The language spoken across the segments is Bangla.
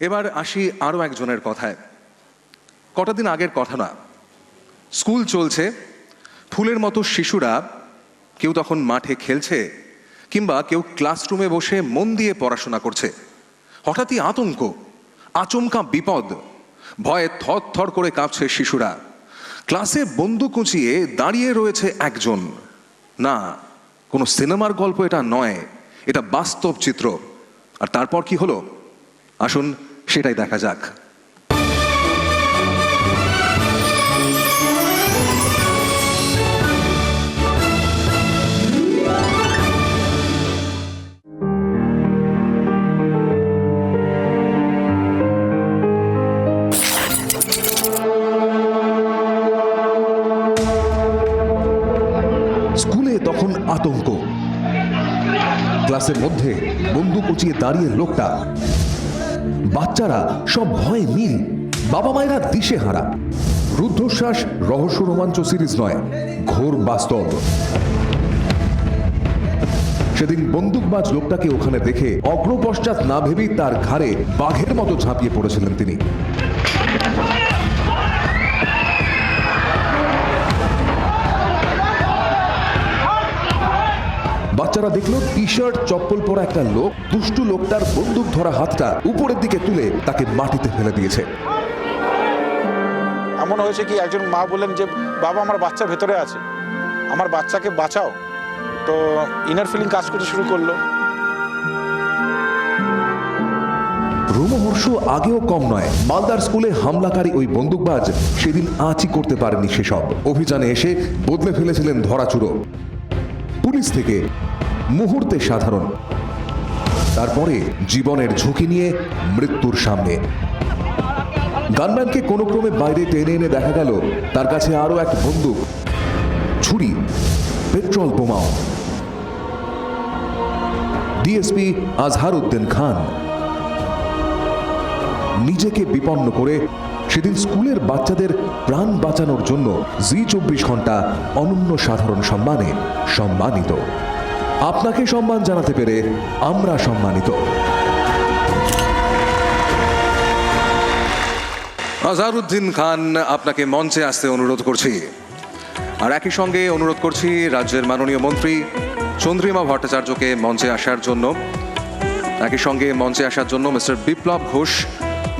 এবার আসি আরও একজনের কথায়। কটা দিন আগের কথা না। স্কুল চলছে, ফুলের মতো শিশুরা কেউ তখন মাঠে খেলছে কিংবা কেউ ক্লাসরুমে বসে মন দিয়ে পড়াশোনা করছে। হঠাৎই আতঙ্ক, আচমকা বিপদ, ভয়ে থর থর করে কাঁপছে শিশুরা। ক্লাসে বন্দুক উঁচিয়ে দাঁড়িয়ে রয়েছে একজন। না, কোনো সিনেমার গল্প এটা নয়, এটা বাস্তব চিত্র। আর তারপর কি হলো? আসুন সেটাই দেখা যাক। স্কুলে তখন আতঙ্ক। ক্লাসের মধ্যে বন্দুক উঁচিয়ে দাঁড়িয়ে লোকটা বাচ্চারা সব ভয়ে নীল বাবা মায়েরা দিশে হারা রুদ্ধশ্বাস, রহস্য রোমাঞ্চ সিরিজ নয়, ঘোর বাস্তব। সেদিন বন্দুকবাজ লোকটাকে ওখানে দেখে অগ্রপশ্চাৎ না ভেবেই তার ঘাড়ে বাঘের মতো ঝাঁপিয়ে পড়েছিলেন তিনি। বাচ্চারা দেখল টি শার্ট চপ্পল পরা একটা লোক দুষ্টু লোকটার বন্দুক ধরা হাতটা উপরের দিকে তুলে তাকে মাটিতে ফেলে দিয়েছে। এমন হয়েছে কি একজন মা বললেন যে বাবা আমার বাচ্চা ভেতরে আছে। আমার বাচ্চাকে বাঁচাও। তো ইনার ফিলিং কাজ করতে শুরু করল। রোমহর্ষ আগেও কম নয়। মালদার স্কুলে হামলাকারী ওই বন্দুকবাজ সেদিন আঁচই করতে পারেনি সেসব। অভিযানে এসে বদলে ফেলেছিলেন ধরাচুরো। পুলিশ থেকে মুহূর্তে সাধারণ। তারপরে জীবনের ঝুঁকি নিয়ে মৃত্যুর সামনে। গানম্যানকে কোনো ক্রমে বাইরে টেনে এনে দেখা গেল, তার কাছে আরও এক বন্দুক, ছুরি, পেট্রোল বোমাও। ডিএসপি আজহার উদ্দিন খান। নিজেকে বিপন্ন করে সেদিন স্কুলের বাচ্চাদের প্রাণ বাঁচানোর জন্য জি চব্বিশ ঘণ্টা অনন্য সাধারণ সম্মানে সম্মানিত। আপনাকে সম্মান জানাতে পেরে আমরা সম্মানিত। আজহারউদ্দিন খান, আপনাকে মঞ্চে আসতে অনুরোধ করছি। আর একই সঙ্গে অনুরোধ করছি রাজ্যের মাননীয় মন্ত্রী চন্দ্রিমা ভট্টাচার্যকে মঞ্চে আসার জন্য। একই সঙ্গে মঞ্চে আসার জন্য mister Biplab Ghosh,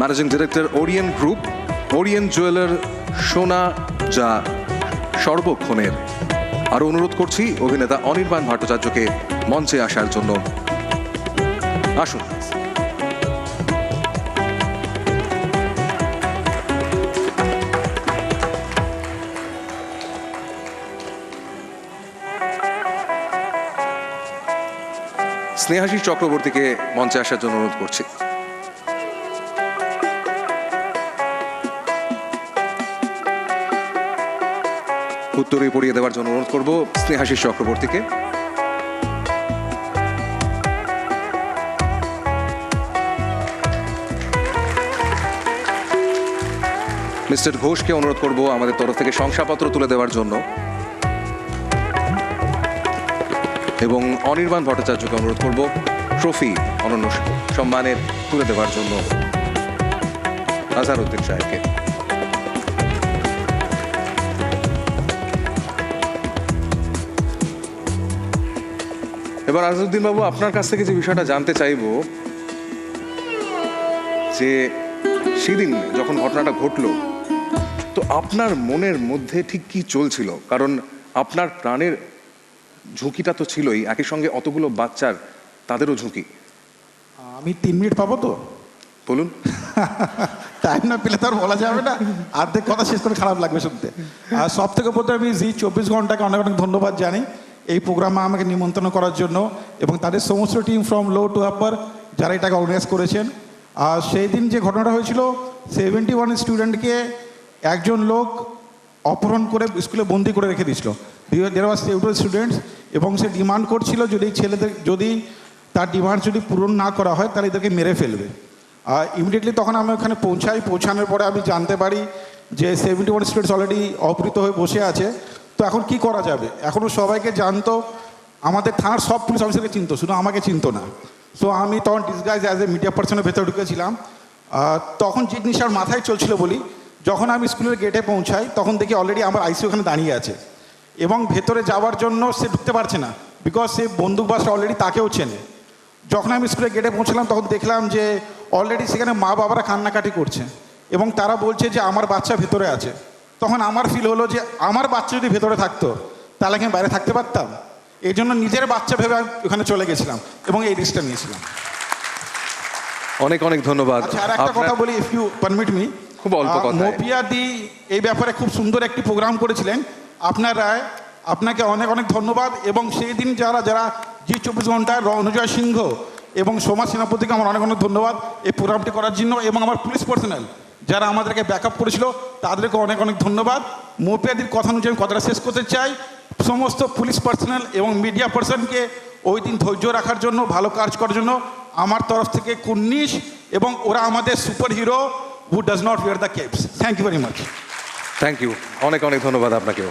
managing director Orien group Orien jeweller সোনা যা সর্বক্ষণের আরও অনুরোধ করছি অভিনেতা অনির্বাণ ভট্টাচার্যকে মঞ্চে আসার জন্য। আসুন। স্নেহাশিস চক্রবর্তীকে মঞ্চে আসার জন্য অনুরোধ করছি। উত্তরে পড়িয়ে দেওয়ার জন্য অনুরোধ করব স্নেহাশিস চক্রবর্তীকে। মিস্টার ঘোষকে অনুরোধ করব আমাদের তরফ থেকে শংসাপত্র তুলে দেওয়ার জন্য। এবং অনির্বাণ ভট্টাচার্যকে অনুরোধ করব ট্রফি অনন্য সম্মানের তুলে দেওয়ার জন্য। আজহারউদ্দিন সাহেবকে। এবার আজহারউদ্দিন বাবু আপনার কাছ থেকে যে বিষয়টা জানতে চাইব যে সেদিন যখন ঘটনাটা ঘটলো তো আপনার মনের মধ্যে ঠিক কি চলছিল? কারণ আপনার প্রাণের ঝুঁকিটা তো ছিলই একই সঙ্গে অতগুলো বাচ্চার তাদেরও ঝুঁকি। আমি তিন মিনিট পাবো তো? বলুন। টাইম না পেলে তো আর বলা যাবে না। অর্ধেক কথা শেষ করে খারাপ লাগবে শুনতে। আর সব থেকে প্রথমে আমি জি চব্বিশ ঘন্টাকে অনেক অনেক ধন্যবাদ জানি। এই প্রোগ্রামে আমাকে নিমন্ত্রণ করার জন্য এবং তাদের সমস্ত team from low to upper যারা এটাকে অর্গানাইজ করেছেন। আর সেই দিন যে ঘটনাটা হয়েছিল সেভেন্টি ওয়ান স্টুডেন্টকে একজন লোক অপহরণ করে স্কুলে বন্দি করে রেখে দিয়েছিল। দেয়ার ওয়াজ সেভেন্টি স্টুডেন্টস এবং সে ডিমান্ড করছিল যদি ছেলেদের, যদি তার ডিমান্ড যদি পূরণ না করা হয়, তাহলে এদেরকে মেরে ফেলবে। আর ইমিডিয়েটলি তখন আমি ওখানে পৌঁছাই, পৌঁছানোর পরে আমি জানতে পারি যে সেভেন্টি ওয়ান স্টুডেন্টস অলরেডি অপহৃত হয়ে বসে আছে। তো এখন কি করা যাবে? এখনও সবাইকে জানতো, আমাদের থানার সব পুলিশ অফিসারকে চিনতো, শুধু আমাকে চিনতো না। সো আমি তখন ডিসগাইজ অ্যাজ এ মিডিয়া পার্সনের ভেতরে ঢুকেছিলাম। তখন যে জিনিস আমার মাথায় চলছিল বলি, যখন আমি স্কুলের গেটে পৌঁছাই, তখন দেখি অলরেডি আমার আইসি ওখানে দাঁড়িয়ে আছে। এবং ভেতরে যাওয়ার জন্য সে ঢুকতে পারছে না বিকজ সে বন্দুক বাসটা অলরেডি তাকেও চেনে। যখন আমি স্কুলের গেটে পৌঁছলাম, তখন দেখলাম যে অলরেডি সেখানে মা বাবারা কান্নাকাটি করছে। এবং তারা বলছে যে আমার বাচ্চা ভেতরে আছে। তখন আমার ফিল হলো যে আমার বাচ্চা যদি ভেতরে থাকতো তাহলে কি আমি বাইরে থাকতে পারতাম? এই জন্য নিজের বাচ্চা ভেবে আমি ওখানে চলে গেছিলাম এবং এই রিস্কটা নিয়েছিলাম। অনেক অনেক ধন্যবাদ। আচ্ছা আর একটা কথা বলি ইফ ইউ পারমিট মি খুব অল্প। মোপিয়া দি এই ব্যাপারে খুব সুন্দর একটি প্রোগ্রাম করেছিলেন। আপনার রায় আপনাকে অনেক অনেক ধন্যবাদ এবং সেই দিন যারা যারা জি চব্বিশ ঘন্টায় রণজয় সিংহ এবং সোমা সেনাপতিকে আমার অনেক অনেক ধন্যবাদ এই প্রোগ্রামটি করার জন্য এবং আমার পুলিশ পার্সোনাল যারা আমাদেরকে ব্যাকআপ করেছিল, তাদেরকে অনেক অনেক ধন্যবাদ। মোপিয়াদির কথা অনুযায়ী আমি কথাটা শেষ করতে চাই। সমস্ত পুলিশ পার্সোনাল এবং মিডিয়া পার্সনকে ওই দিন ধৈর্য রাখার জন্য, ভালো কাজ করার জন্য আমার তরফ থেকে কুন্নিশ এবং ওরা আমাদের super hero who does not wear the capes thank you very much thank you অনেক অনেক ধন্যবাদ আপনাকেও।